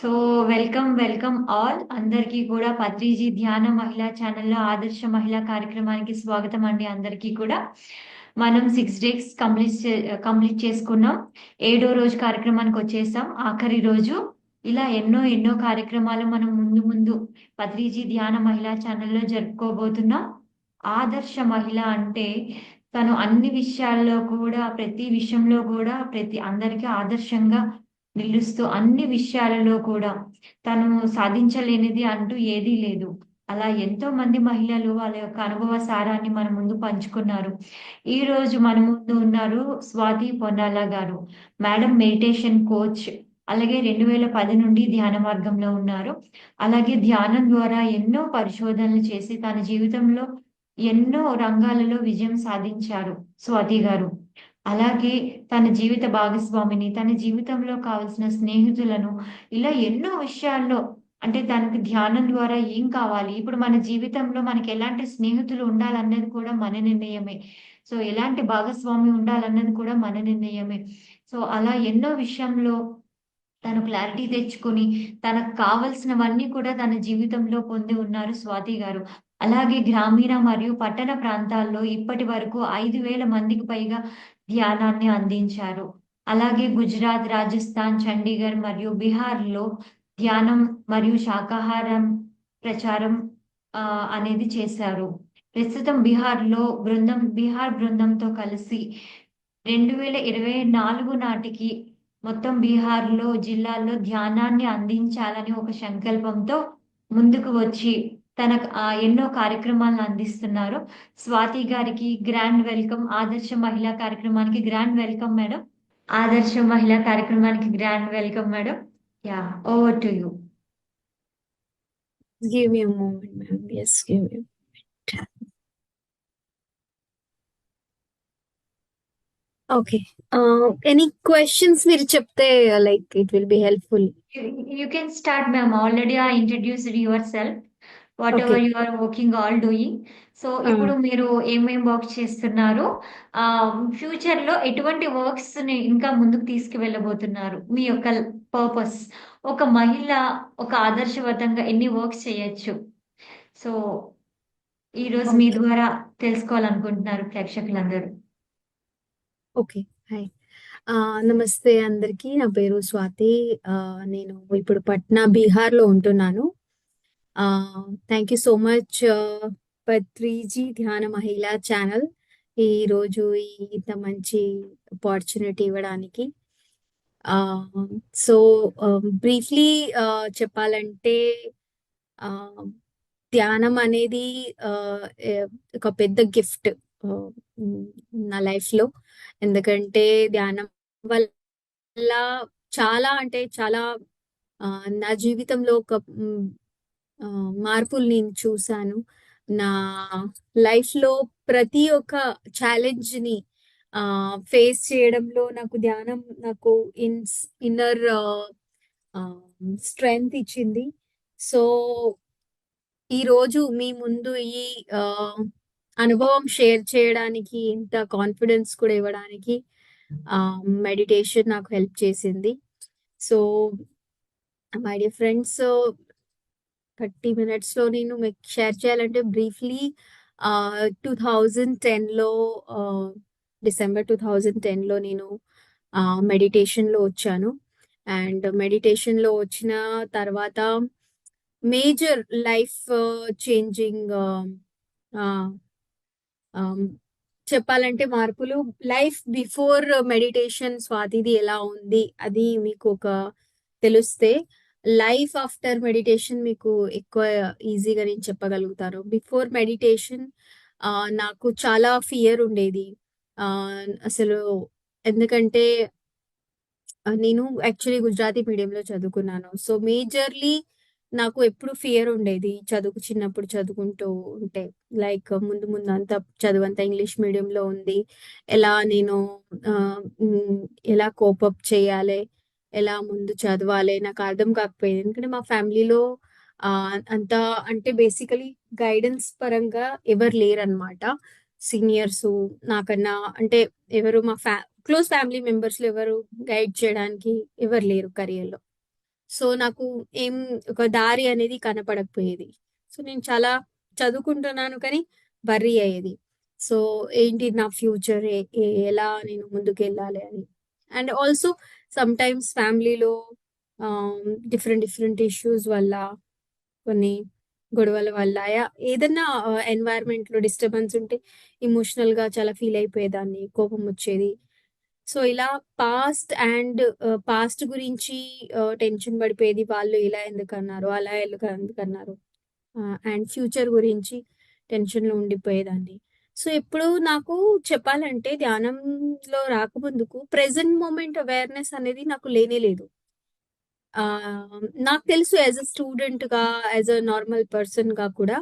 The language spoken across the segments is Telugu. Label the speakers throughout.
Speaker 1: సో వెల్కమ్ వెల్కమ్ ఆల్ అందరికీ కూడా పత్రిజీ ధ్యాన మహిళా ఛానల్లో ఆదర్శ మహిళా కార్యక్రమానికి స్వాగతం అండి అందరికీ కూడా. మనం సిక్స్ డేస్ కంప్లీట్ కంప్లీట్ చేసుకున్నాం. ఏడో రోజు కార్యక్రమానికి వచ్చేసాం. ఆఖరి రోజు ఇలా ఎన్నో ఎన్నో కార్యక్రమాలు మనం ముందు ముందు పత్రిజీ ధ్యాన మహిళా ఛానల్లో జరుపుకోబోతున్నాం. ఆదర్శ మహిళ అంటే తను అన్ని విషయాల్లో కూడా ప్రతి విషయంలో కూడా ప్రతి అందరికీ ఆదర్శంగా నిలుస్తూ అన్ని విషయాలలో కూడా తను సాధించలేనిది అంటూ ఏదీ లేదు. అలా ఎంతో మంది మహిళలు వాళ్ళ యొక్క అనుభవ సారాన్ని మన ముందు పంచుకున్నారు. ఈ రోజు మన ముందు ఉన్నారు స్వాతి పొన్నాల గారు. మేడం మెడిటేషన్ కోచ్ అలాగే రెండు వేల పది నుండి ధ్యాన మార్గంలో ఉన్నారు. అలాగే ధ్యానం ద్వారా ఎన్నో పరిశోధనలు చేసి తన జీవితంలో ఎన్నో రంగాలలో విజయం సాధించారు స్వాతి గారు. అలాగే తన జీవిత భాగస్వామిని తన జీవితంలో కావలసిన స్నేహితులను ఇలా ఎన్నో విషయాల్లో అంటే దానికి ధ్యానం ద్వారా ఏం కావాలి? ఇప్పుడు మన జీవితంలో మనకి ఎలాంటి స్నేహితులు ఉండాలన్నది కూడా మన నిర్ణయమే. సో ఎలాంటి భాగస్వామి ఉండాలన్నది కూడా మన నిర్ణయమే. సో అలా ఎన్నో విషయంలో తను క్లారిటీ తెచ్చుకొని తనకు కావలసినవన్నీ కూడా తన జీవితంలో పొంది ఉన్నారు స్వాతి గారు. అలాగే గ్రామీణ మరియు పట్టణ ప్రాంతాల్లో ఇప్పటి వరకు ఐదు వేల మందికి పైగా ధ్యానాన్ని అందించారు. అలాగే గుజరాత్ రాజస్థాన్ చండీగఢ్ మరియు బీహార్లో ధ్యానం మరియు శాకాహారం ప్రచారం అనేది చేశారు. ప్రస్తుతం బీహార్లో బృందం బీహార్ బృందంతో కలిసి రెండు వేల ఇరవై నాలుగు నాటికి మొత్తం బీహార్లో జిల్లాల్లో ధ్యానాన్ని అందించాలని ఒక సంకల్పంతో ముందుకు వచ్చి తన ఎన్నో కార్యక్రమాలను అందిస్తున్నారు. స్వాతి గారికి గ్రాండ్ వెల్కమ్. ఆదర్శ మహిళా కార్యక్రమానికి గ్రాండ్ వెల్కమ్ మేడం. ఆదర్శ మహిళా కార్యక్రమానికి grand welcome madam. Yeah over to you.
Speaker 2: Okay any questions మీరు చెప్తే like it will be helpful
Speaker 1: you can start ma'am already I introduced yourself whatever you are working all doing so ఇప్పుడు మీరు ఏమేం వర్క్ చేస్తున్నారు? ఆ ఫ్యూచర్లో ఎటువంటి వర్క్స్ని ఇంకా ముందుకు తీసుకువెళ్ళబోతున్నారు? మీ యొక్క పర్పస్ ఒక మహిళ ఒక ఆదర్శవంతంగా ఎన్ని వర్క్స్ చేయొచ్చు? సో ఈ రోజు మీ ద్వారా తెలుసుకోవాలనుకుంటున్నారు ప్రేక్షకులందరూ.
Speaker 2: ఓకే హాయ్ నమస్తే అందరికీ. నా పేరు స్వాతి. నేను ఇప్పుడు పట్నా బీహార్లో ఉంటున్నాను. Thank you so much Patriji ధ్యాన మహిళా ఛానల్. ఈరోజు ఇంత మంచి ఆపర్చునిటీ ఇవ్వడానికి. సో బ్రీఫ్లీ చెప్పాలంటే ధ్యానం అనేది ఒక పెద్ద గిఫ్ట్ నా లైఫ్లో ఎందుకంటే ధ్యానం వల్ల చాలా అంటే చాలా నా జీవితంలో ఒక మార్పులు నేను చూశాను. నా లైఫ్లో ప్రతి ఒక్క ఛాలెంజ్ని ఫేస్ చేయడంలో నాకు ధ్యానం నాకు ఇన్ ఇన్నర్ స్ట్రెంగ్త్ ఇచ్చింది. సో ఈరోజు మీ ముందు ఈ అనుభవం షేర్ చేయడానికి ఇంత కాన్ఫిడెన్స్ కూడా ఇవ్వడానికి మెడిటేషన్ నాకు హెల్ప్ చేసింది. So my dear friends thirty మినిట్స్లో నేను మీకు షేర్ చేయాలంటే బ్రీఫ్లీ టూ థౌజండ్ టెన్లో డిసెంబర్ టూ థౌజండ్ టెన్లో నేను మెడిటేషన్లో వచ్చాను. అండ్ మెడిటేషన్లో వచ్చిన తర్వాత మేజర్ లైఫ్ చేంజింగ్ చెప్పాలంటే మార్పులు. లైఫ్ బిఫోర్ మెడిటేషన్ స్వాతిది ఎలా ఉంది అది మీకు ఒక తెలిస్తే లైఫ్ ఆఫ్టర్ మెడిటేషన్ మీకు ఎక్కువ ఈజీగా నేను చెప్పగలుగుతాను. బిఫోర్ మెడిటేషన్ నాకు చాలా ఫియర్ ఉండేది. అసలు ఎందుకంటే నేను యాక్చువల్లీ గుజరాతీ మీడియంలో చదువుకున్నాను. సో మేజర్లీ నాకు ఎప్పుడు ఫియర్ ఉండేది చదువు చిన్నప్పుడు చదువుకుంటూ ఉంటే. లైక్ ముందు ముందు అంత చదువు అంతా ఇంగ్లీష్ మీడియంలో ఉంది. ఎలా నేను ఎలా కోపప్ చేయాలి ఎలా ముందు చదవాలి నాకు అర్థం కాకపోయేది. ఎందుకంటే మా ఫ్యామిలీలో అంత అంటే బేసికలీ గైడెన్స్ పరంగా ఎవరు లేరనమాట సీనియర్స్ నాకన్నా అంటే ఎవరు మా ఫ్యా క్లోజ్ ఫ్యామిలీ మెంబర్స్ ఎవరు గైడ్ చేయడానికి ఎవరు లేరు కెరియర్లో. సో నాకు ఏం ఒక దారి అనేది కనపడకపోయేది. సో నేను చాలా చదువుకుంటున్నాను కానీ వర్రీ అయ్యేది. సో ఏంటి నా ఫ్యూచర్? ఎలా నేను ముందుకు వెళ్ళాలి అని. అండ్ ఆల్సో సమ్ టైమ్స్ ఫ్యామిలీలో డిఫరెంట్ డిఫరెంట్ ఇష్యూస్ వల్ల కొన్ని గొడవల వల్ల ఏదన్నా ఏదైనా లో డిస్టర్బెన్స్ ఉంటే ఇమోషనల్గా చాలా ఫీల్ అయిపోయేదాన్ని కోపం వచ్చేది. సో ఇలా పాస్ట్ అండ్ పాస్ట్ గురించి టెన్షన్ పడిపోయేది వాళ్ళు ఇలా ఎందుకు అన్నారు అలా ఎందుకు ఎందుకు అన్నారు అండ్ ఫ్యూచర్ గురించి టెన్షన్లో ఉండిపోయేదాన్ని. సో ఇప్పుడు నాకు చెప్పాలంటే ధ్యానంలో రాకముందుకు ప్రెసెంట్ మూమెంట్ అవేర్నెస్ అనేది నాకు లేనే లేదు. ఆ, నాకు తెలుసు యాజ్ అ స్టూడెంట్గా యాజ్ అ నార్మల్ పర్సన్గా కూడా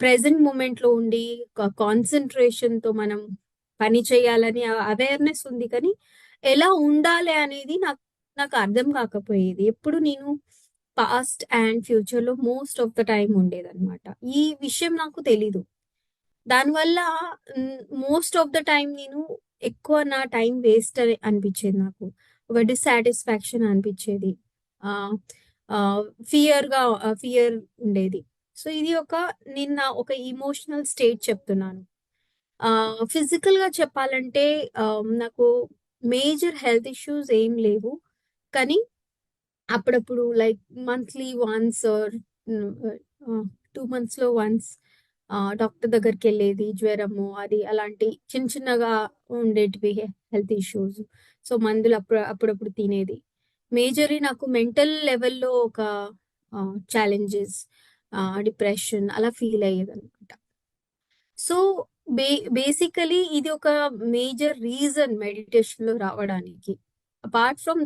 Speaker 2: ప్రెసెంట్ మూమెంట్లో ఉండి కాన్సన్ట్రేషన్తో మనం పని చేయాలని అవేర్నెస్ ఉంది కానీ ఎలా ఉండాలి అనేది నాకు నాకు అర్థం కాకపోయేది. ఎప్పుడు నేను పాస్ట్ అండ్ ఫ్యూచర్లో మోస్ట్ ఆఫ్ ద టైం ఉండేదన్నమాట. ఈ విషయం నాకు తెలీదు. దానివల్ల మోస్ట్ ఆఫ్ ద టైం నేను ఎక్కువ నా టైం వేస్ట్ అనిపించేది నాకు. ఒక డిస్సాటిస్ఫాక్షన్ అనిపించేది. ఫియర్గా ఫియర్ ఉండేది. సో ఇది ఒక నిన్న ఒక ఇమోషనల్ స్టేట్ చెప్తున్నాను. ఫిజికల్గా చెప్పాలంటే నాకు మేజర్ హెల్త్ ఇష్యూస్ ఏం లేవు. కానీ అప్పుడప్పుడు like monthly once or two మంత్స్లో వన్స్ వన్స్ డాక్టర్ దగ్గరికి వెళ్ళేది జ్వరము అది అలాంటి చిన్న చిన్నగా ఉండేటివి హెల్త్ ఇష్యూస్. సో మందులు అప్పుడు అప్పుడప్పుడు తినేది. మేజర్లీ నాకు మెంటల్ లెవెల్లో ఒక ఛాలెంజెస్ డిప్రెషన్ అలా ఫీల్ అయ్యేది అనమాట సో బే బేసికలీ ఇది ఒక మేజర్ రీజన్ మెడిటేషన్లో రావడానికి. అపార్ట్ ఫ్రమ్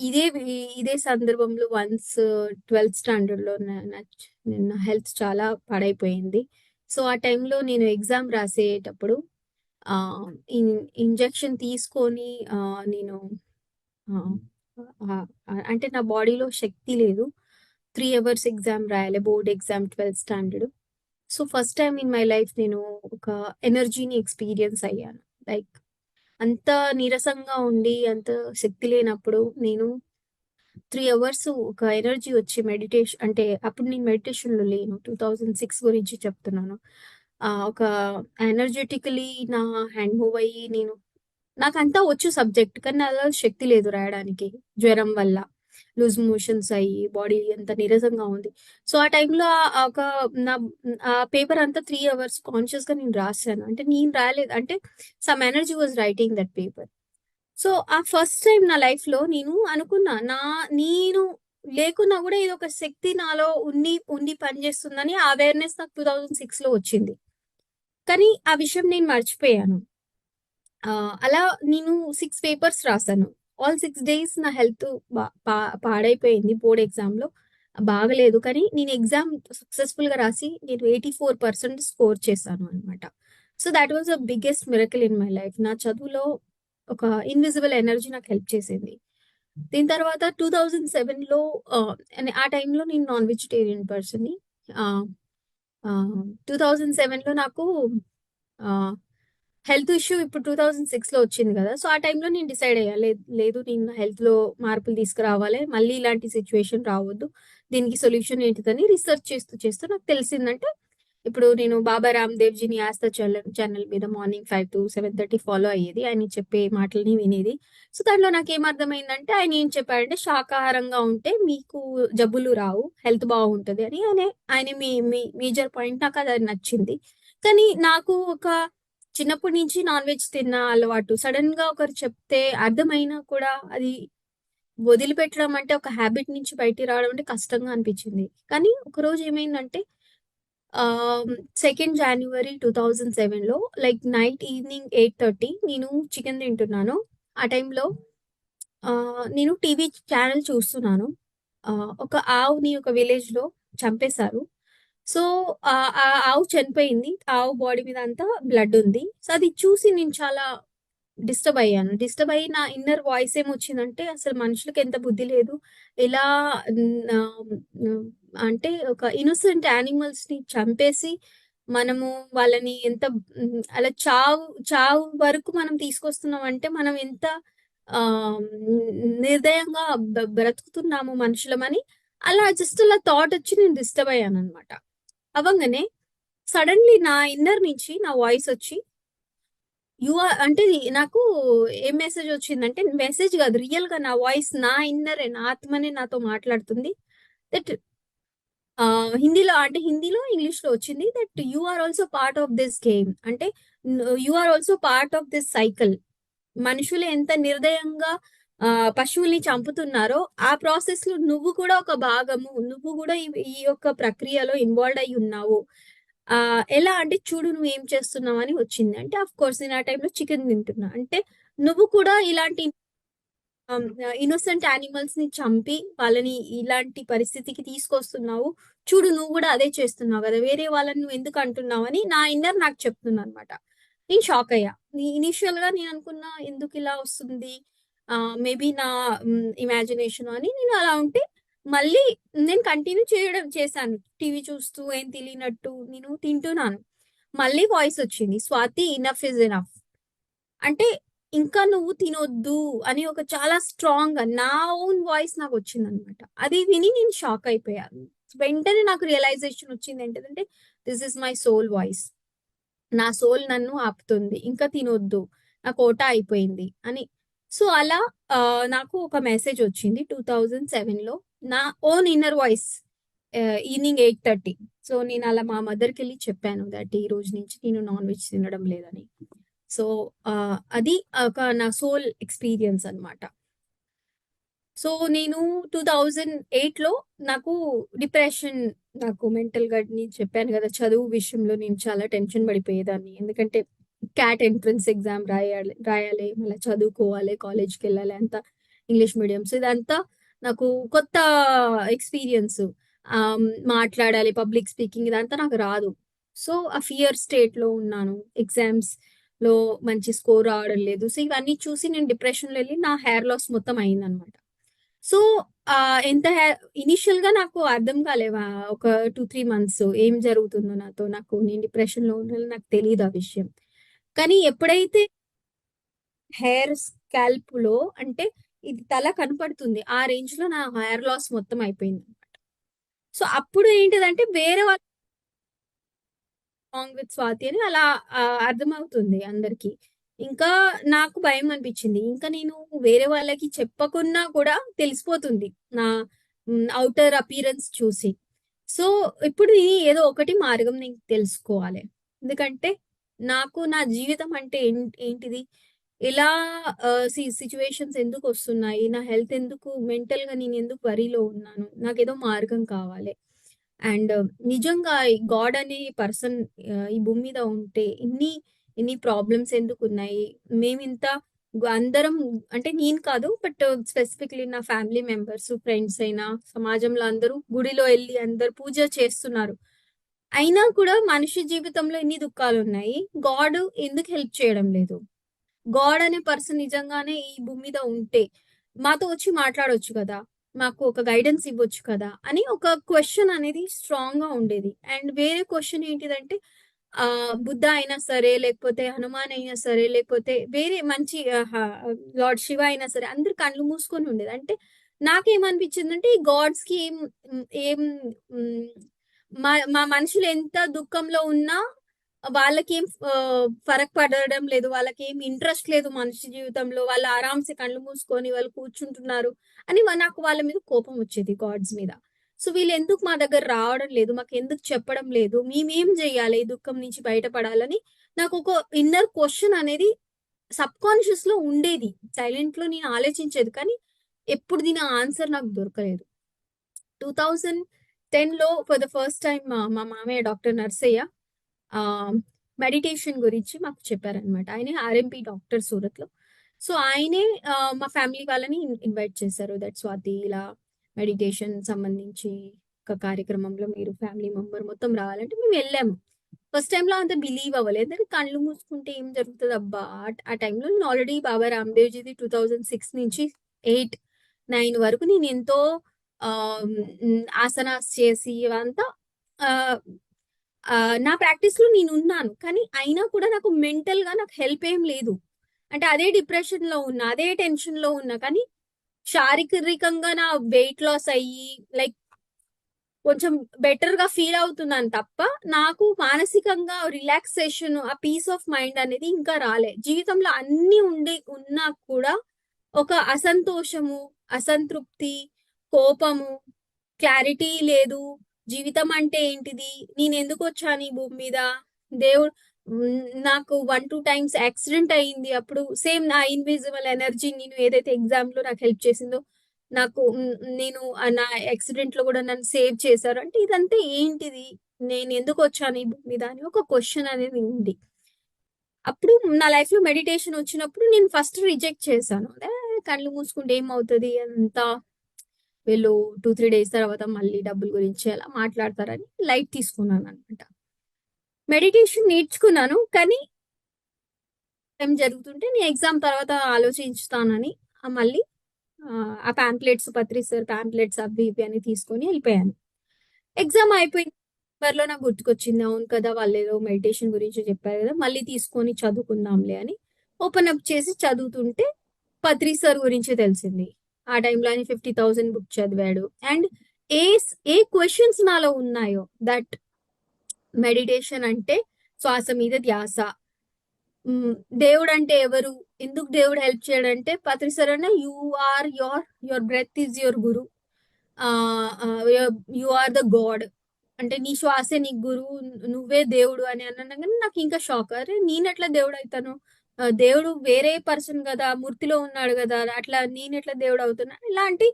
Speaker 2: ఇదే ఇదే సందర్భంలో వన్స్ ట్వెల్త్ స్టాండర్డ్లో నా నా- హెల్త్ చాలా పాడైపోయింది. సో ఆ టైంలో నేను ఎగ్జామ్ రాసేటప్పుడు ఇంజెక్షన్ తీసుకొని నేను అంటే నా బాడీలో శక్తి లేదు. త్రీ అవర్స్ ఎగ్జామ్ రాయాలి board exam twelfth standard so first time in my life నేను ఒక ఎనర్జీని ఎక్స్పీరియన్స్ అయ్యాను. లైక్ అంత నీరసంగా ఉండి అంత శక్తి లేనప్పుడు నేను త్రీ అవర్స్ ఒక ఎనర్జీ వచ్చి మెడిటేషన్ అంటే అప్పుడు నేను మెడిటేషన్లో లేను. టూ థౌజండ్ సిక్స్ గురించి చెప్తున్నాను. ఆ ఒక ఎనర్జెటికలీ నా హ్యాండ్ మూవ్ అయ్యి నేను నాకు వచ్చు సబ్జెక్ట్ కానీ నా శక్తి లేదు రాయడానికి జ్వరం వల్ల. లూజ్ మోషన్స్ అయ్యి బాడీ అంత నీరసంగా ఉంది. సో ఆ టైంలో ఒక నా ఆ పేపర్ అంతా త్రీ అవర్స్ కాన్షియస్గా నేను రాశాను. అంటే నేను రాయలేదు అంటే some energy was writing that paper so ఆ ఫస్ట్ టైం నా లైఫ్లో నేను అనుకున్నా నా నేను లేకున్నా కూడా ఇది ఒక శక్తి నాలో ఉండి ఉండి పనిచేస్తుందని ఆ అవేర్నెస్ నాకు టూ థౌజండ్ సిక్స్లో వచ్చింది. కానీ ఆ విషయం నేను మర్చిపోయాను. అలా నేను సిక్స్ పేపర్స్ రాశాను. ఆల్ సిక్స్ డేస్ నా హెల్త్ పాడైపోయింది. బోర్డ్ ఎగ్జామ్లో బాగలేదు. కానీ నేను ఎగ్జామ్ సక్సెస్ఫుల్గా రాసి నేను ఎయిటీ ఫోర్ పర్సెంట్ స్కోర్ చేశాను అనమాట so that was a biggest miracle in my life నా చదువులో ఒక ఇన్విజిబుల్ ఎనర్జీ నాకు హెల్ప్ చేసింది. దీని తర్వాత టూ థౌజండ్ సెవెన్లో ఆ, టైంలో నేను non vegetarian person two thousand సెవెన్లో నాకు హెల్త్ ఇష్యూ ఇప్పుడు టూ థౌజండ్ సిక్స్లో వచ్చింది కదా. సో ఆ టైంలో నేను డిసైడ్ అయ్యా. లేదు నేను హెల్త్లో మార్పులు తీసుకురావాలి. మళ్ళీ ఇలాంటి సిచ్యువేషన్ రావద్దు. దీనికి సొల్యూషన్ ఏంటిదని రీసెర్చ్ చేస్తూ చేస్తూ నాకు తెలిసిందంటే ఇప్పుడు నేను బాబా రామ్దేవ్ జీని ఆస్థా ఛానల్ ఛానల్ మీద morning five to seven thirty follow అయ్యేది. ఆయన చెప్పే మాటలని వినేది. సో దాంట్లో నాకు ఏమర్థమైందంటే ఆయన ఏం చెప్పాడంటే శాకాహారంగా ఉంటే మీకు జబ్బులు రావు. హెల్త్ బాగుంటుంది అని. ఆయన ఆయన మీ మీ మేజర్ పాయింట్ నాకు అది నచ్చింది. కానీ నాకు ఒక చిన్నప్పటి నుంచి నాన్ వెజ్ తిన్న అలవాటు. సడన్గా ఒకరు చెప్తే అర్థమైనా కూడా అది వదిలిపెట్టడం అంటే ఒక హ్యాబిట్ నుంచి బయటికి రావడం అంటే కష్టంగా అనిపించింది. కానీ ఒక రోజు ఏమైందంటే సెకండ్ జనవరి టూ థౌజండ్ సెవెన్లో like night evening eight thirty నేను చికెన్ తింటున్నాను. ఆ టైంలో నేను టీవీ ఛానల్ చూస్తున్నాను. ఒక ఆవుని ఒక విలేజ్లో చంపేశారు. సో ఆ ఆ ఆవు చనిపోయింది. ఆవు బాడీ మీద అంతా బ్లడ్ ఉంది. సో అది చూసి నేను చాలా డిస్టర్బ్ అయ్యాను. డిస్టర్బ్ అయ్యి నా ఇన్నర్ వాయిస్ ఏమొచ్చిందంటే అసలు మనుషులకు ఎంత బుద్ధి లేదు. ఎలా అంటే ఒక ఇన్నోసెంట్ యానిమల్స్ని చంపేసి మనము వాళ్ళని ఎంత అలా చావు చావు వరకు మనం తీసుకొస్తున్నాం అంటే మనం ఎంత ఆ నిర్దయంగా బ్రతుకుతున్నాము మనుషులమని. అలా జస్ట్ అలా థాట్ వచ్చి నేను డిస్టర్బ్ అయ్యాను అనమాట అవ్వంగానే సడన్లీ నా ఇన్నర్ నుంచి నా వాయిస్ వచ్చి యు ఆర్ అంటే నాకు ఏం మెసేజ్ వచ్చిందంటే మెసేజ్ కాదు రియల్గా నా వాయిస్ నా ఇన్నర్ నా ఆత్మనే నాతో మాట్లాడుతుంది. దట్ హిందీలో అంటే హిందీలో ఇంగ్లీష్లో వచ్చింది. That you are also part of this game. అంటే you are also part of this cycle. మనుషులు ఎంత నిర్దయంగా పశువుల్ని చంపుతున్నారో ఆ ప్రాసెస్లో నువ్వు కూడా ఒక భాగము నువ్వు కూడా ఈ యొక్క ప్రక్రియలో ఇన్వాల్వ్ అయి ఉన్నావు. ఆ ఎలా అంటే చూడు నువ్వు ఏం చేస్తున్నావు అని వచ్చింది. అంటే అఫ్ కోర్స్ నేను ఆ టైంలో చికెన్ తింటున్నా. అంటే నువ్వు కూడా ఇలాంటి ఇన్నోసెంట్ యానిమల్స్ని చంపి వాళ్ళని ఇలాంటి పరిస్థితికి తీసుకొస్తున్నావు. చూడు నువ్వు కూడా అదే చేస్తున్నావు కదా. వేరే వాళ్ళని నువ్వు ఎందుకు అంటున్నావు అని నా ఇన్నర్ నాకు చెప్తున్నా అనమాట నేను షాక్ అయ్యా. ఇనిషియల్గా నేను అనుకున్నా ఎందుకు ఇలా వస్తుంది? మేబీ నా ఇమాజినేషన్ అని నేను అలా ఉంటే మళ్ళీ నేను కంటిన్యూ చేయడం చేశాను. టీవీ చూస్తూ ఏం తెలియనట్టు నేను తింటున్నాను. మళ్ళీ వాయిస్ వచ్చింది. స్వాతి ఇనఫ్ ఇస్ ఇనఫ్ అంటే ఇంకా నువ్వు తినొద్దు అని ఒక చాలా స్ట్రాంగ్ నా ఓన్ వాయిస్ నాకు వచ్చింది అనమాట అది విని నేను షాక్ అయిపోయాను. వెంటనే నాకు రియలైజేషన్ వచ్చింది ఏంటంటే this is my soul voice నా సోల్ నన్ను ఆపుతుంది. ఇంకా తినొద్దు. నా కోట అయిపోయింది. అని సో అలా ఆ, నాకు ఒక మెసేజ్ వచ్చింది టూ థౌజండ్ సెవెన్లో. నా own inner voice evening eight thirty so నేను అలా మా మదర్కి వెళ్ళి చెప్పాను దట్ ఈ రోజు నుంచి నేను నాన్ వెజ్ తినడం లేదని. సో అది ఒక నా సోల్ ఎక్స్పీరియన్స్ అన్నమాట. సో నేను టూ థౌజండ్ ఎయిట్లో నాకు డిప్రెషన్ నాకు మెంటల్గా నేను చెప్పాను కదా చదువు విషయంలో నేను చాలా టెన్షన్ పడిపోయేదాన్ని. ఎందుకంటే క్యాట్ ఎంట్రన్స్ ఎగ్జామ్ రాయాలి రాయాలి మళ్ళీ చదువుకోవాలి కాలేజ్కి వెళ్ళాలి అంతా ఇంగ్లీష్ మీడియంస్ ఇదంతా నాకు కొత్త ఎక్స్పీరియన్స్ మాట్లాడాలి పబ్లిక్ స్పీకింగ్ ఇదంతా నాకు రాదు. సో ఆ ఫియర్ స్టేట్లో ఉన్నాను. ఎగ్జామ్స్లో మంచి స్కోర్ రావడం లేదు. సో ఇవన్నీ చూసి నేను డిప్రెషన్లో వెళ్ళి నా హెయిర్ లాస్ మొత్తం అయిందనమాట. సో ఎంత ఇనిషియల్గా నాకు అర్థం కాలేవా ఒక టూ త్రీ మంత్స్ ఏం జరుగుతుందో నాతో. నాకు నేను డిప్రెషన్లో ఉన్న నాకు తెలియదు ఆ విషయం. కానీ ఎప్పుడైతే హెయిర్ స్కాల్ప్లో అంటే ఇది తల కనపడుతుంది ఆ రేంజ్లో నా హెయిర్ లాస్ మొత్తం అయిపోయింది అనమాట సో అప్పుడు ఏంటిదంటే వేరే వాళ్ళు సాంగ్ విత్ స్వాతి అని అలా అర్థమవుతుంది అందరికి. ఇంకా నాకు భయం అనిపించింది. ఇంకా నేను వేరే వాళ్ళకి చెప్పకున్నా కూడా తెలిసిపోతుంది నా అవుటర్ అపీరెన్స్ చూసి. సో ఇప్పుడు ఇది ఏదో ఒకటి మార్గం నేను తెలుసుకోవాలి. ఎందుకంటే నాకు నా జీవితం అంటే ఏంటిది? ఎలా సిచ్యువేషన్స్ ఎందుకు వస్తున్నాయి? నా హెల్త్ ఎందుకు మెంటల్గా నేను ఎందుకు వరిలో ఉన్నాను? నాకు ఏదో మార్గం కావాలి. అండ్ నిజంగా గాడ్ అనే పర్సన్ ఈ భూమి మీద ఉంటే ఇన్ని ఇన్ని ప్రాబ్లమ్స్ ఎందుకు ఉన్నాయి? మేమింత అందరం అంటే నేను కాదు బట్ స్పెసిఫిక్లీ నా ఫ్యామిలీ మెంబర్స్ ఫ్రెండ్స్ అయినా సమాజంలో అందరూ గుడిలో వెళ్ళి అందరు పూజ చేస్తున్నారు. అయినా కూడా మనిషి జీవితంలో ఎన్ని దుఃఖాలు ఉన్నాయి గాడ్ ఎందుకు హెల్ప్ చేయడం లేదు? గాడ్ అనే పర్సన్ నిజంగానే ఈ భూమి మీద ఉంటే మాతో వచ్చి మాట్లాడొచ్చు కదా? మాకు ఒక గైడెన్స్ ఇవ్వచ్చు కదా? అని ఒక క్వశ్చన్ అనేది స్ట్రాంగ్గా ఉండేది. అండ్ వేరే క్వశ్చన్ ఏంటిదంటే ఆ బుద్ధ అయినా సరే లేకపోతే హనుమాన్ అయినా సరే లేకపోతే వేరే మంచి లార్డ్ శివ అయినా సరే అందరు కళ్ళు మూసుకొని ఉండేది. అంటే నాకేమనిపించిందంటే ఈ గాడ్స్కి ఏం ఏం మా మా మనుషులు ఎంత దుఃఖంలో ఉన్నా వాళ్ళకేం ఫరక్ పడడం లేదు వాళ్ళకేం ఇంట్రెస్ట్ లేదు మనిషి జీవితంలో వాళ్ళు ఆరామ్సే కళ్ళు మూసుకొని వాళ్ళు కూర్చుంటున్నారు అని నాకు వాళ్ళ మీద కోపం వచ్చేది గాడ్స్ మీద. సో వీళ్ళు ఎందుకు మా దగ్గర రావడం లేదు మాకు ఎందుకు చెప్పడం లేదు మేమేం చేయాలి ఈ దుఃఖం నుంచి బయటపడాలని నాకు ఒక ఇన్నర్ క్వశ్చన్ అనేది సబ్ కాన్షియస్లో ఉండేది. సైలెంట్లో నేను ఆలోచించేది కానీ ఎప్పుడు దీని ఆన్సర్ నాకు దొరకలేదు. టూ థౌజండ్ టెన్లో ఫర్ ద ఫస్ట్ టైం మా మా మామయ్య డాక్టర్ నర్సయ్య మెడిటేషన్ గురించి మాకు చెప్పారనమాట ఆయనే ఆర్ఎంపీ డాక్టర్ సూరత్లో సో ఆయనే మా ఫ్యామిలీ వాళ్ళని ఇన్వైట్ చేశారు. దట్ స్వాతి ఇలా మెడిటేషన్ సంబంధించి ఒక కార్యక్రమంలో మీరు ఫ్యామిలీ మెంబర్ మొత్తం రావాలంటే మేము వెళ్ళాము. ఫస్ట్ టైంలో అంత బిలీవ్ అవ్వలేదు. అంటే కళ్ళు మూసుకుంటే ఏం జరుగుతుంది? అబ్బా! ఆ- టైంలో నేను ఆల్రెడీ బాబా రామ్దేవ్ జీది టూ థౌజండ్ సిక్స్ నుంచి ఎయిట్ నైన్ వరకు నేను ఎంతో ఆసనాస్ చేసి ఇవంతా నా ప్రాక్టీస్లో నేను ఉన్నాను. కానీ అయినా కూడా నాకు మెంటల్గా నాకు హెల్ప్ ఏం లేదు. అంటే అదే డిప్రెషన్లో ఉన్నా అదే టెన్షన్లో ఉన్నా కానీ శారీరకంగా నా వెయిట్ లాస్ అయ్యి లైక్ కొంచెం బెటర్గా ఫీల్ అవుతున్నాను తప్ప నాకు మానసికంగా రిలాక్సేషన్ ఆ పీస్ ఆఫ్ మైండ్ అనేది ఇంకా రాలే. జీవితంలో అన్ని ఉండి ఉన్నా కూడా ఒక అసంతోషము అసంతృప్తి కోపము క్లారిటీ లేదు. జీవితం అంటే ఏంటిది? నేను ఎందుకు వచ్చాను ఈ భూమి మీద? దేవుడు నాకు వన్ టూ టైమ్స్ యాక్సిడెంట్ అయ్యింది అప్పుడు. సేమ్ నా ఇన్విజిబుల్ ఎనర్జీ నేను ఏదైతే ఎగ్జామ్లో నాకు హెల్ప్ చేసిందో నాకు నేను నా యాక్సిడెంట్లో కూడా నన్ను సేవ్ చేశారు. అంటే ఇదంతా ఏంటిది? నేను ఎందుకు వచ్చాను ఈ భూమి మీద అని ఒక క్వశ్చన్ అనేది ఉంది. అప్పుడు నా లైఫ్లో మెడిటేషన్ వచ్చినప్పుడు నేను ఫస్ట్ రిజెక్ట్ చేశాను. అదే కళ్ళు మూసుకుంటే ఏమవుతుంది? అంతా వీళ్ళు టూ త్రీ డేస్ తర్వాత మళ్ళీ డబ్బుల గురించి అలా మాట్లాడతారని లైట్ తీసుకున్నాను అనమాట మెడిటేషన్ నేర్చుకున్నాను కానీ టైం జరుగుతుంటే నేను ఎగ్జామ్ తర్వాత ఆలోచించుతానని మళ్ళీ ఆ, ఆ ప్యాంప్లెట్స్ పత్రి సార్ ప్యాంప్లెట్స్ అవి ఇవి అని తీసుకొని వెళ్ళిపోయాను. ఎగ్జామ్ అయిపోయిన లో నాకు గుర్తుకొచ్చింది అవును కదా వాళ్ళు ఏదో మెడిటేషన్ గురించి చెప్పారు కదా మళ్ళీ తీసుకొని చదువుకుందాంలే అని ఓపెన్ అప్ చేసి చదువుతుంటే పత్రి సార్ గురించి తెలిసింది. ఆ టైంలో ఆయన ఫిఫ్టీ థౌసండ్ బుక్ చదివాడు. అండ్ ఏ ఏ క్వశ్చన్స్ నాలో ఉన్నాయో దట్ మెడిటేషన్ అంటే శ్వాస మీద ధ్యాస. దేవుడు అంటే ఎవరు? ఎందుకు దేవుడు హెల్ప్ చేయడంటే పత్రిసరణ you are your your breath is your guru you are the God అంటే నీ శ్వాసే నీ గురువు నువ్వే దేవుడు అని అనగానే నాకు ఇంకా షాక్ అరే నేను దేవుడు అవుతాను? దేవుడు వేరే పర్సన్ కదా మూర్తిలో ఉన్నాడు కదా అట్లా నేను ఎట్లా దేవుడు అవుతున్నా? ఇలాంటి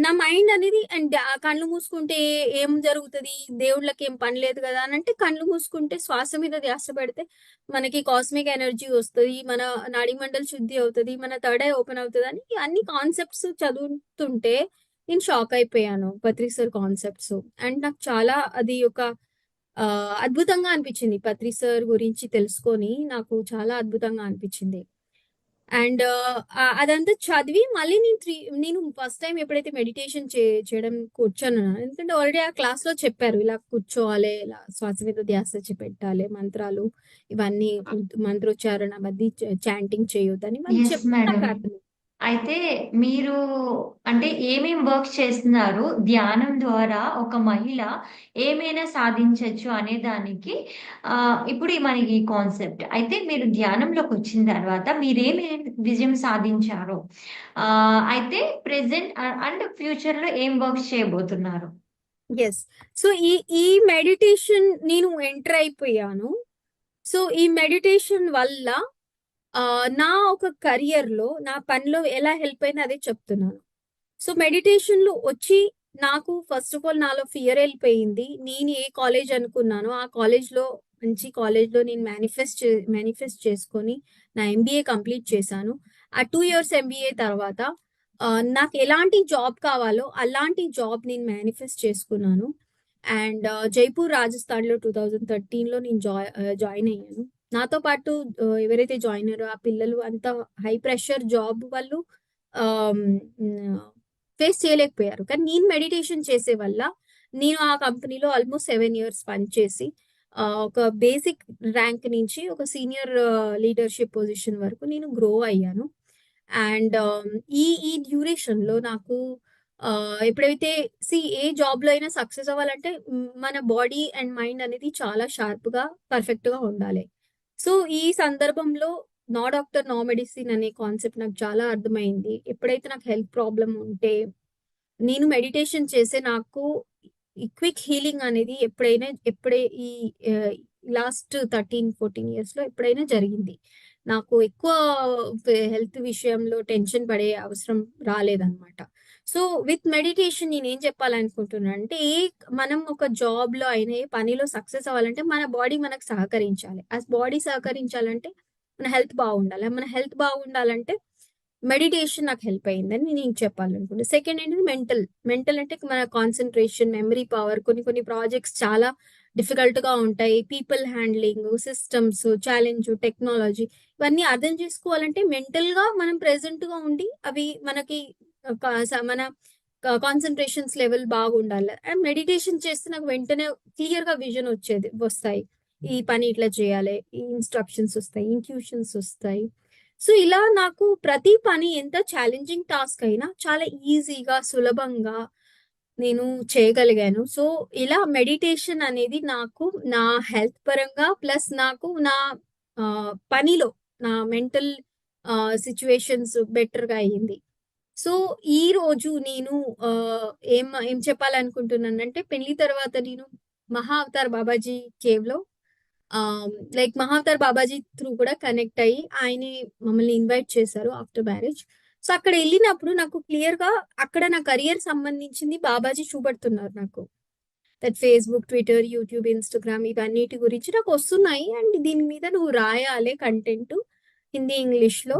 Speaker 2: నా మైండ్ అనేది అండ్ ఆ కళ్ళు మూసుకుంటే ఏం జరుగుతుంది? దేవుళ్ళకి ఏం పని లేదు కదా అని అంటే కళ్ళు మూసుకుంటే శ్వాస మీద ధ్యాస పెడితే మనకి కాస్మిక్ ఎనర్జీ వస్తుంది మన నాడీమండల్ శుద్ధి అవుతుంది మన థర్డ్ ఐ ఓపెన్ అవుతుంది అని అన్ని కాన్సెప్ట్స్ చదువుతుంటే నేను షాక్ అయిపోయాను పత్రి సార్ కాన్సెప్ట్స్ అండ్ నాకు చాలా అది ఒక ఆ, అద్భుతంగా అనిపించింది. పత్రి సార్ గురించి తెలుసుకొని నాకు చాలా అద్భుతంగా అనిపించింది. అండ్ అదంతా చదివి మళ్ళీ నేను త్రీ నేను ఫస్ట్ టైం ఎప్పుడైతే మెడిటేషన్ చే చేయడం కూర్చొని ఎందుకంటే ఆల్రెడీ ఆ క్లాస్లో చెప్పారు ఇలా కూర్చోవాలి ఇలా శ్వాస మీద ధ్యాస చే- పెట్టాలి మంత్రాలు ఇవన్నీ మంత్రోచ్చారణ మధ్య చాంటింగ్ చేయొద్దని వాళ్ళు
Speaker 1: ఎస్
Speaker 2: చెప్పి
Speaker 1: మేడం
Speaker 2: నాకు అర్థం
Speaker 1: అయితే మీరు అంటే ఏమేం వర్క్ చేస్తున్నారు? ధ్యానం ద్వారా ఒక మహిళ ఏమైనా సాధించవచ్చు అనే దానికి ఇప్పుడు మనకి ఈ కాన్సెప్ట్. అయితే మీరు ధ్యానంలోకి వచ్చిన తర్వాత మీరేమేం విజయం సాధించారు? అయితే ప్రెసెంట్ అండ్ ఫ్యూచర్లో ఏం వర్క్ చేయబోతున్నారు?
Speaker 2: ఎస్ సో ఈ ఈ మెడిటేషన్ నేను ఎంటర్ అయిపోయాను. సో ఈ మెడిటేషన్ వల్ల నా ఒక career లో నా పనిలో ఎలా హెల్ప్ అయినా అదే చెప్తున్నాను. సో మెడిటేషన్లు వచ్చి నాకు ఫస్ట్ ఆఫ్ ఆల్ నాలో ఫియర్ వెళ్ళిపోయింది నేను ఏ కాలేజ్ అనుకున్నానో ఆ కాలేజ్లో మంచి కాలేజ్లో నేను మేనిఫెస్ట్ మేనిఫెస్ట్ చేసుకొని నా ఎంబీఏ కంప్లీట్ చేశాను. ఆ టూ ఇయర్స్ ఎంబీఏ తర్వాత నాకు ఎలాంటి జాబ్ కావాలో అలాంటి జాబ్ నేను మేనిఫెస్ట్ చేసుకున్నాను. అండ్ జైపూర్ రాజస్థాన్లో టూ థౌజండ్ థర్టీన్లో నేను జాయ్ జాయిన్ అయ్యాను. నాతో పాటు ఎవరైతే జాయిన్ అయ్యారో ఆ పిల్లలు అంత హై ప్రెషర్ జాబ్ వాళ్ళు ఫేస్ చేయలేకపోయారు. కానీ నేను మెడిటేషన్ చేసే వల్ల నేను ఆ కంపెనీలో ఆల్మోస్ట్ సెవెన్ ఇయర్స్ పనిచేసి ఒక బేసిక్ ర్యాంక్ నుంచి ఒక సీనియర్ లీడర్షిప్ పొజిషన్ వరకు నేను గ్రో అయ్యాను. అండ్ ఈ ఈ డ్యూరేషన్లో నాకు ఎప్పుడైతే సి ఏ జాబ్లో అయినా సక్సెస్ అవ్వాలంటే మన బాడీ అండ్ మైండ్ అనేది చాలా షార్ప్గా పర్ఫెక్ట్గా ఉండాలి. సో ఈ సందర్భంలో నా డాక్టర్ నా మెడిసిన్ అనే కాన్సెప్ట్ నాకు చాలా అర్థమైంది. ఎప్పుడైతే నాకు హెల్త్ ప్రాబ్లం ఉంటే నేను మెడిటేషన్ చేసే నాకు ఈ క్విక్ హీలింగ్ అనేది ఎప్పుడైనా ఎప్పుడే ఈ లాస్ట్ థర్టీన్ ఫోర్టీన్ ఇయర్స్లో ఎప్పుడైనా జరిగింది. నాకు ఎక్కువ హెల్త్ విషయంలో టెన్షన్ పడే అవసరం రాలేదన్నమాట. సో విత్ మెడిటేషన్ నేను ఏం చెప్పాలనుకుంటున్నాను అంటే ఏ మనం ఒక జాబ్లో అయినా ఏ పనిలో సక్సెస్ అవ్వాలంటే మన బాడీ మనకు సహకరించాలి. ఆ బాడీ సహకరించాలంటే మన హెల్త్ బాగుండాలి. మన హెల్త్ బాగుండాలంటే మెడిటేషన్ నాకు హెల్ప్ అయిందని నేను చెప్పాలనుకుంటున్నాను సెకండ్ ఏంటంటే మెంటల్. మెంటల్ అంటే మన కాన్సన్ట్రేషన్ మెమరీ పవర్ కొన్ని కొన్ని ప్రాజెక్ట్స్ చాలా డిఫికల్ట్గా ఉంటాయి. People handling systems challenge technology ఇవన్నీ అర్థం చేసుకోవాలంటే మెంటల్గా మనం ప్రెసెంట్గా ఉండి అవి మనకి మన కాన్సన్ట్రేషన్స్ లెవెల్ బాగుండాలి. అండ్ మెడిటేషన్ చేస్తే నాకు వెంటనే క్లియర్గా విజన్ వచ్చేది వస్తాయి. ఈ పని ఇట్లా చేయాలి ఈ ఇన్స్ట్రక్షన్స్ వస్తాయి ఇంట్యూషన్స్ వస్తాయి. సో ఇలా నాకు ప్రతి పని ఎంత ఛాలెంజింగ్ టాస్క్ అయినా చాలా ఈజీగా సులభంగా నేను చేయగలిగాను. సో ఇలా మెడిటేషన్ అనేది నాకు నా హెల్త్ పరంగా ప్లస్ నాకు నా పనిలో నా మెంటల్ సిచ్యువేషన్స్ బెటర్గా అయ్యింది సో ఈ రోజు నేను ఏం ఏం చెప్పాలనుకుంటున్నానంటే పెళ్ళి తర్వాత నేను మహా అవతార్ బాబాజీ కేవ్లో లైక్ మహా అవతార్ బాబాజీ త్రూ కూడా కనెక్ట్ అయ్యి ఆయనే మమ్మల్ని ఇన్వైట్ చేశారు ఆఫ్టర్ మ్యారేజ్. సో అక్కడ వెళ్ళినప్పుడు నాకు క్లియర్గా అక్కడ నా కెరియర్ సంబంధించింది బాబాజీ చూపెడుతున్నారు నాకు. That Facebook Twitter YouTube Instagram ఇవన్నిటి గురించి నాకు వస్తున్నాయి. అండ్ దీని మీద నువ్వు రాయాలి కంటెంట్ హిందీ ఇంగ్లీష్లో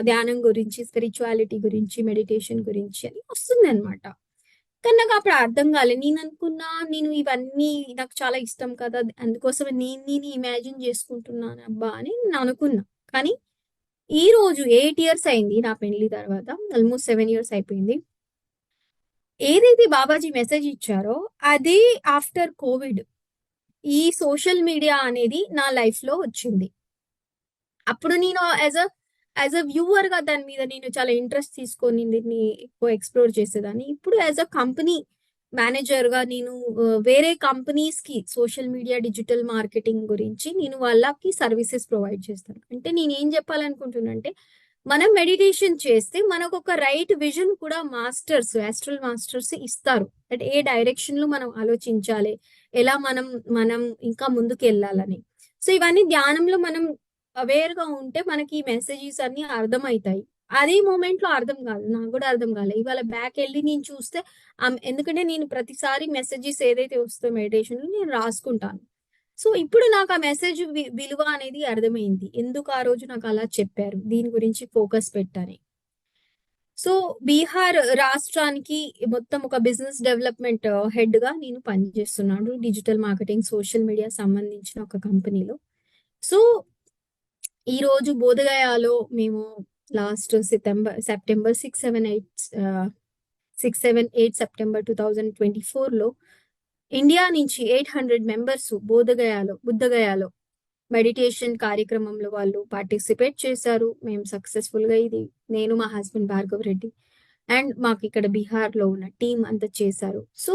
Speaker 2: ధ్యానం గురించి స్పిరిచువాలిటీ గురించి మెడిటేషన్ గురించి అని వస్తుంది అనమాట కానీ నాకు అప్పుడు అర్థం కాలేదు నేను అనుకున్నా నేను ఇవన్నీ నాకు చాలా ఇష్టం కదా అందుకోసం నేను నేను ఇమాజిన్ చేసుకుంటున్నాను అబ్బా అని నేను అనుకున్నా. కానీ ఈ రోజు ఎయిట్ ఇయర్స్ అయింది నా పెళ్ళి తర్వాత ఆల్మోస్ట్ సెవెన్ ఇయర్స్ అయిపోయింది. ఏదైతే బాబాజీ మెసేజ్ ఇచ్చారో అదే ఆఫ్టర్ కోవిడ్ ఈ సోషల్ మీడియా అనేది నా లైఫ్లో వచ్చింది. అప్పుడు నేను యాజ్ అ యాజ్ అ వ్యూవర్గా దాని మీద నేను చాలా ఇంట్రెస్ట్ తీసుకొని దీన్ని ఎక్కువ ఎక్స్ప్లోర్ చేసేదాన్ని. ఇప్పుడు యాజ్ అ కంపెనీ మేనేజర్గా నేను వేరే కంపెనీస్కి సోషల్ మీడియా డిజిటల్ మార్కెటింగ్ గురించి నేను వాళ్ళకి సర్వీసెస్ ప్రొవైడ్ చేస్తాను. అంటే నేను ఏం చెప్పాలనుకుంటున్నానంటే మనం మెడిటేషన్ చేస్తే మనకు ఒక రైట్ విజన్ కూడా మాస్టర్స్ యాస్ట్రల్ మాస్టర్స్ ఇస్తారు. అంటే ఏ డైరెక్షన్లో మనం ఆలోచించాలి ఎలా మనం మనం ఇంకా ముందుకు వెళ్ళాలని. సో ఇవన్నీ ధ్యానంలో మనం అవేర్గా ఉంటే మనకి ఈ మెసేజెస్ అన్ని అర్థమవుతాయి. అదే మూమెంట్లో అర్థం కాదు. నాకు కూడా అర్థం కాలేదు. ఇవాళ బ్యాక్ వెళ్ళి నేను చూస్తే ఎందుకంటే నేను ప్రతిసారి మెసేజెస్ ఏదైతే వస్తే మెడిటేషన్ నేను రాసుకుంటాను. సో ఇప్పుడు నాకు ఆ మెసేజ్ విలువ అనేది అర్థమైంది. ఎందుకు ఆ రోజు నాకు అలా చెప్పారు? దీని గురించి ఫోకస్ పెట్టని సో బీహార్ రాష్ట్రానికి మొత్తం ఒక బిజినెస్ డెవలప్మెంట్ హెడ్గా నేను పనిచేస్తున్నాను. డిజిటల్ మార్కెటింగ్ సోషల్ మీడియా సంబంధించిన ఒక కంపెనీలో సో ఈ రోజు బోధగయాలో మేము last September September six seven eight six seven eight September two thousand twenty ఫోర్లో ఇండియా నుంచి ఎయిట్ హండ్రెడ్ మెంబర్స్ బోధగయాలో బుద్ధగయాలో మెడిటేషన్ కార్యక్రమంలో వాళ్ళు పార్టిసిపేట్ చేశారు. మేము సక్సెస్ఫుల్గా ఇది నేను మా హస్బెండ్ భార్గవ్ రెడ్డి అండ్ మాకు ఇక్కడ బీహార్లో ఉన్న టీం అంతా చేశారు. సో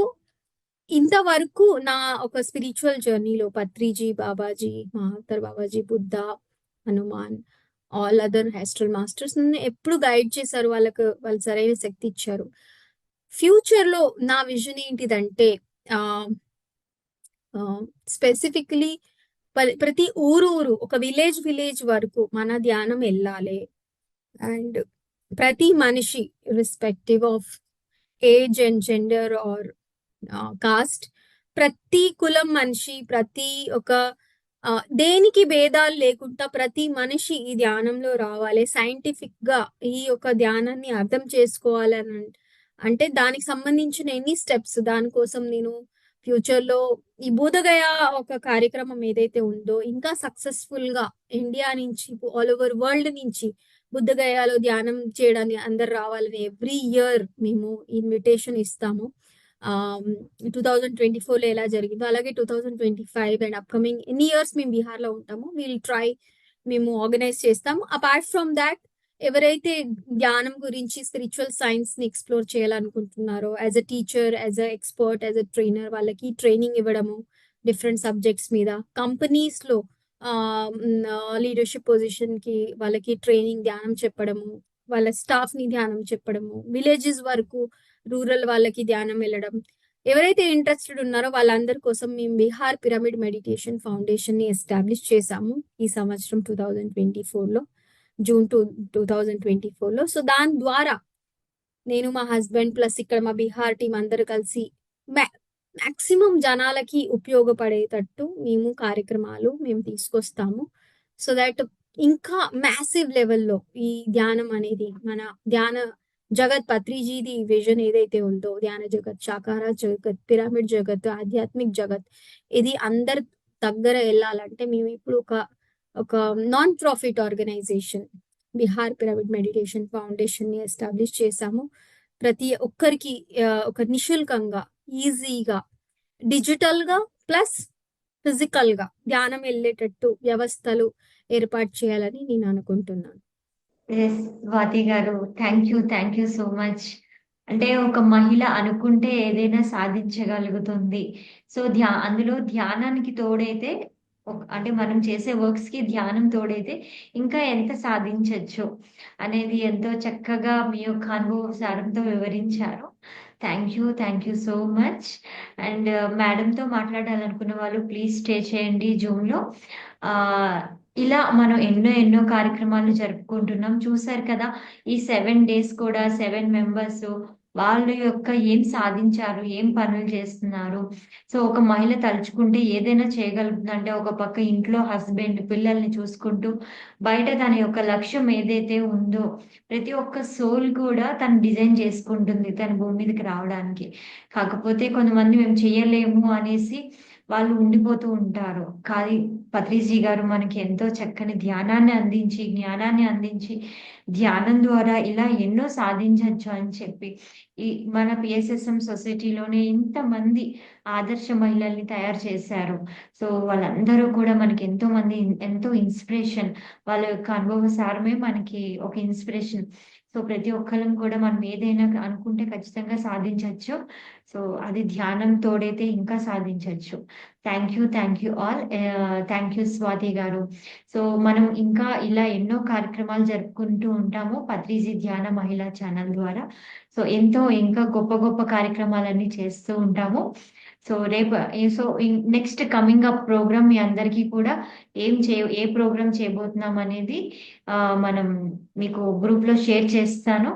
Speaker 2: ఇంతవరకు నా ఒక స్పిరిచువల్ జర్నీలో Patriji Babaji Mahavatar Babaji Buddha Hanuman all other astral masters నన్ను ఎప్పుడు గైడ్ చేశారు వాళ్ళకు వాళ్ళు సరైన శక్తి ఇచ్చారు. ఫ్యూచర్లో నా విజన్ ఏంటిదంటే ఆ స్పెసిఫిక్లీ ప్రతి ఊరు ఊరు ఒక విలేజ్ విలేజ్ వరకు మన ధ్యానం వెళ్ళాలి. అండ్ ప్రతి మనిషి respective of age and gender or caste ప్రతి కులం మనిషి ప్రతి ఒక దేనికి భేదాలు లేకుండా ప్రతి మనిషి ఈ ధ్యానంలో రావాలి. సైంటిఫిక్గా ఈ యొక్క ధ్యానాన్ని అర్థం చేసుకోవాలని అంటే దానికి సంబంధించిన ఎన్ని స్టెప్స్? దానికోసం నేను ఫ్యూచర్లో ఈ బోధగయ ఒక కార్యక్రమం ఏదైతే ఉందో ఇంకా సక్సెస్ఫుల్గా ఇండియా నుంచి ఆల్ ఓవర్ వరల్డ్ నుంచి బుద్ధగయాలో ధ్యానం చేయడానికి అందరు రావాలని ఎవ్రీ ఇయర్ మేము ఇన్విటేషన్ ఇస్తాము. టూ థౌజండ్ ట్వంటీ ఫోర్లో ఎలా జరిగిందో అలాగే two thousand twenty five and upcoming ఎన్ని ఇయర్స్ మేము బీహార్లో ఉంటాము విల్ ట్రై మేము ఆర్గనైజ్ చేస్తాము. అపార్ట్ ఫ్రమ్ దాట్ ఎవరైతే ధ్యానం గురించి స్పిరిచువల్ సైన్స్ని ఎక్స్ప్లోర్ చేయాలనుకుంటున్నారో as a teacher as a expert as a trainer వాళ్ళకి ట్రైనింగ్ ఇవ్వడము డిఫరెంట్ సబ్జెక్ట్స్ మీద కంపెనీస్లో లీడర్షిప్ పొజిషన్కి వాళ్ళకి ట్రైనింగ్ ధ్యానం చెప్పడము వాళ్ళ స్టాఫ్ని ధ్యానం చెప్పడము విలేజెస్ వరకు రూరల్ వాళ్ళకి ధ్యానం వెళ్ళడం. ఎవరైతే ఇంట్రెస్టెడ్ ఉన్నారో వాళ్ళందరి కోసం మేము బీహార్ పిరమిడ్ మెడిటేషన్ ఫౌండేషన్ని ఎస్టాబ్లిష్ చేశాము ఈ సంవత్సరం టూ థౌజండ్ ట్వంటీ ఫోర్లో June two two thousand twenty ఫోర్లో. సో దాని ద్వారా నేను మా హస్బెండ్ ప్లస్ ఇక్కడ మా బీహార్ టీం అందరు కలిసి మాక్సిమం జనాలకి ఉపయోగపడేటట్టు మేము కార్యక్రమాలు మేము తీసుకొస్తాము. సో దట్ ఇంకా మ్యాసివ్ లెవెల్లో ఈ ధ్యానం అనేది మన ధ్యాన జగత్ పత్రిజీది విజన్ ఏదైతే ఉందో ధ్యాన జగత్ శాకార జగత్ పిరమిడ్ జగత్ ఆధ్యాత్మిక్ జగత్ ఇది అందరి దగ్గర వెళ్ళాలంటే మేము ఇప్పుడు ఒక ఒక non profit organisation Bihar pyramid meditation ఫౌండేషన్ని establish చేశాము. ప్రతి ఒక్కరికి ఒక నిశుల్కంగా ఈజీగా డిజిటల్గా ప్లస్ ఫిజికల్గా ధ్యానం వెళ్ళేటట్టు వ్యవస్థలు ఏర్పాటు చేయాలని నేను అనుకుంటున్నాను.
Speaker 1: ఎస్ స్వాతి గారు thank you thank you so much అంటే ఒక మహిళ అనుకుంటే ఏదైనా సాధించగలుగుతుంది. సో ధ్యా అందులో ధ్యానానికి తోడైతే అంటే మనం చేసే వర్క్స్కి ధ్యానం తోడైతే ఇంకా ఎంత సాధించవచ్చు అనేది ఎంతో చక్కగా మీ యొక్క అనుభవ సారంతో వివరించారు. Thank you thank you so much and మేడంతో మాట్లాడాలనుకున్న వాళ్ళు ప్లీజ్ స్టే చేయండి జూమ్లో. ఆ ఇలా మనం ఎన్నో ఎన్నో కార్యక్రమాలు జరుపుకుంటున్నాం. చూసారు కదా ఈ సెవెన్ డేస్ కూడా సెవెన్ మెంబర్స్ వాళ్ళ యొక్క ఏం సాధించారు ఏం పనులు చేస్తున్నారు. సో ఒక మహిళ తలుచుకుంటే ఏదైనా చేయగలుగుతుందంటే ఒక పక్క ఇంట్లో హస్బెండ్ పిల్లల్ని చూసుకుంటూ బయట తన యొక్క లక్ష్యం ఏదైతే ఉందో ప్రతి ఒక్క సోల్ కూడా తను డిజైన్ చేసుకుంటుంది తన భూమి మీదకి రావడానికి. కాకపోతే కొంతమంది మేము చేయలేము అనేసి వాళ్ళు ఉండిపోతూ ఉంటారు. కానీ పత్రిజీ గారు మనకి ఎంతో చక్కని ధ్యానాన్ని అందించి జ్ఞానాన్ని అందించి ధ్యానం ద్వారా ఇలా ఎన్నో సాధించవచ్చు అని చెప్పి ఈ మన పిఎస్ఎస్ఎం సొసైటీలోనే ఇంతమంది ఆదర్శ మహిళల్ని తయారు చేశారు. సో వాళ్ళందరూ కూడా మనకి ఎంతో మంది ఎంతో ఇన్స్పిరేషన్ వాళ్ళ యొక్క అనుభవ సారమే మనకి ఒక ఇన్స్పిరేషన్. సో ప్రతి ఒక్కరం కూడా మనం ఏదైనా అనుకుంటే ఖచ్చితంగా సాధించవచ్చు సో అది ధ్యానం తోడైతే ఇంకా సాధించవచ్చు thank you thank you all thank you Swathi గారు. సో మనం ఇంకా ఇలా ఎన్నో కార్యక్రమాలు జరుపుకుంటూ ఉంటాము పత్రిజీ ధ్యాన మహిళా ఛానల్ ద్వారా. సో ఎంతో ఇంకా గొప్ప గొప్ప కార్యక్రమాలన్నీ చేస్తూ ఉంటాము. సో రేపు so next coming up programme మీ అందరికీ కూడా ఏం చే ఏ ప్రోగ్రామ్ చేయబోతున్నాం అనేది మనం మీకు గ్రూప్లో షేర్ చేస్తాను.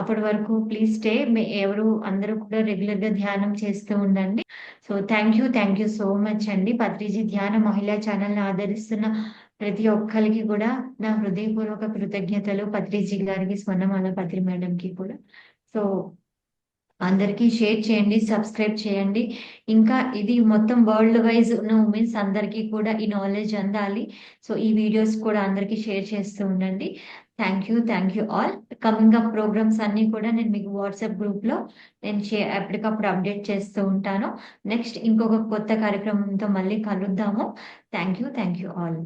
Speaker 1: అప్పటి వరకు ప్లీజ్ స్టే ఎవరు అందరూ కూడా రెగ్యులర్గా ధ్యానం చేస్తూ ఉండండి. So thank you thank you so much అండి. పత్రిజీ ధ్యాన మహిళా ఛానల్ ఆదరిస్తున్న ప్రతి ఒక్కరికి కూడా నా హృదయపూర్వక కృతజ్ఞతలు పత్రిజీ గారికి స్వర్ణమాల పత్రి మేడం కి కూడా. సో అందరికీ షేర్ చేయండి సబ్స్క్రైబ్ చేయండి. ఇంకా ఇది మొత్తం వరల్డ్ వైజ్ ఉన్న ఉమెన్స్ అందరికీ కూడా ఈ నాలెడ్జ్ అందాలి. సో ఈ వీడియోస్ కూడా అందరికీ షేర్ చేస్తూ ఉండండి. Thank you thank you all coming up programmes అన్ని కూడా నేను మీకు వాట్సాప్ గ్రూప్లో నేను షే ఎప్పటికప్పుడు అప్డేట్ చేస్తూ ఉంటాను. నెక్స్ట్ ఇంకొక కొత్త కార్యక్రమంతో మళ్ళీ కలుద్దాము. Thank you thank you all